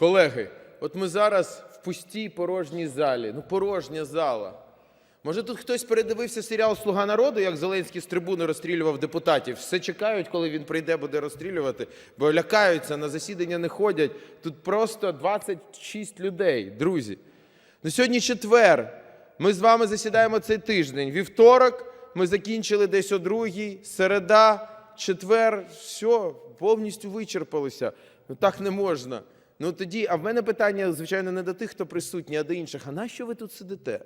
Колеги, от ми зараз в пустій порожній залі. Ну, порожня зала. Може, тут хтось передивився серіал Слуга народу, як Зеленський з трибуни розстрілював депутатів. Все чекають, коли він прийде, буде розстрілювати, бо лякаються, на засідання не ходять. Тут просто 26 людей, друзі. Ну, сьогодні четвер. Ми з вами засідаємо цей тиждень. Вівторок ми закінчили десь о другій, середа, четвер, все, повністю вичерпалися. Ну так не можна. Ну тоді, а в мене питання, звичайно, не до тих, хто присутній, а до інших. А нащо ви тут сидите?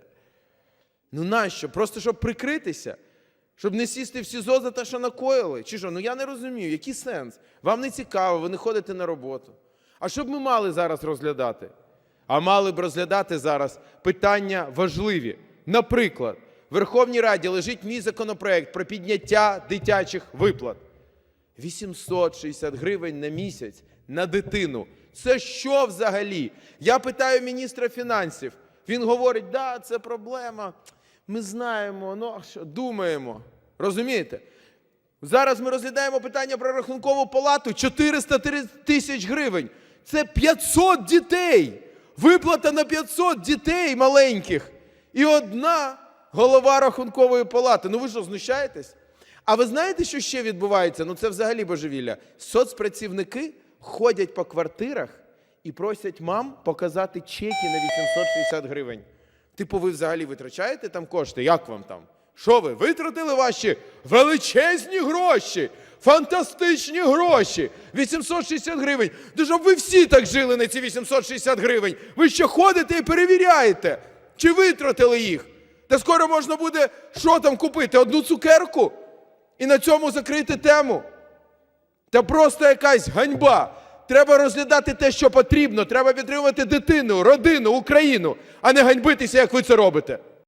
Ну нащо? Просто щоб прикритися? Щоб не сісти в СІЗО за те, що накоїли? Чи що? Ну я не розумію, який сенс? Вам не цікаво, ви не ходите на роботу. А що б ми мали зараз розглядати? А мали б розглядати зараз питання важливі. Наприклад, в Верховній Раді лежить мій законопроект про підняття дитячих виплат. 860 гривень на місяць на дитину. Це що взагалі? Я питаю міністра фінансів. Він говорить, да, це проблема. Ми знаємо, ну що, думаємо. Розумієте? Зараз ми розглядаємо питання про рахункову палату 400 тисяч гривень. Це 500 дітей. Виплата на 500 дітей маленьких. І одна голова рахункової палати. Ну ви що, знущаєтесь? А ви знаєте, що ще відбувається? Ну це взагалі божевілля. Соцпрацівники ходять по квартирах і просять мам показати чеки на 860 гривень. Типу, ви взагалі витрачаєте там кошти? Як вам там? Що ви витратили ваші величезні гроші, фантастичні гроші, 860 гривень. Да щоб ви всі так жили на ці 860 гривень. Ви ще ходите і перевіряєте, чи витратили їх. Та скоро можна буде що там купити? Одну цукерку і на цьому закрити тему. Та просто якась ганьба. Треба розглядати те, що потрібно. Треба підтримувати дитину, родину, Україну, а не ганьбитися, як ви це робите.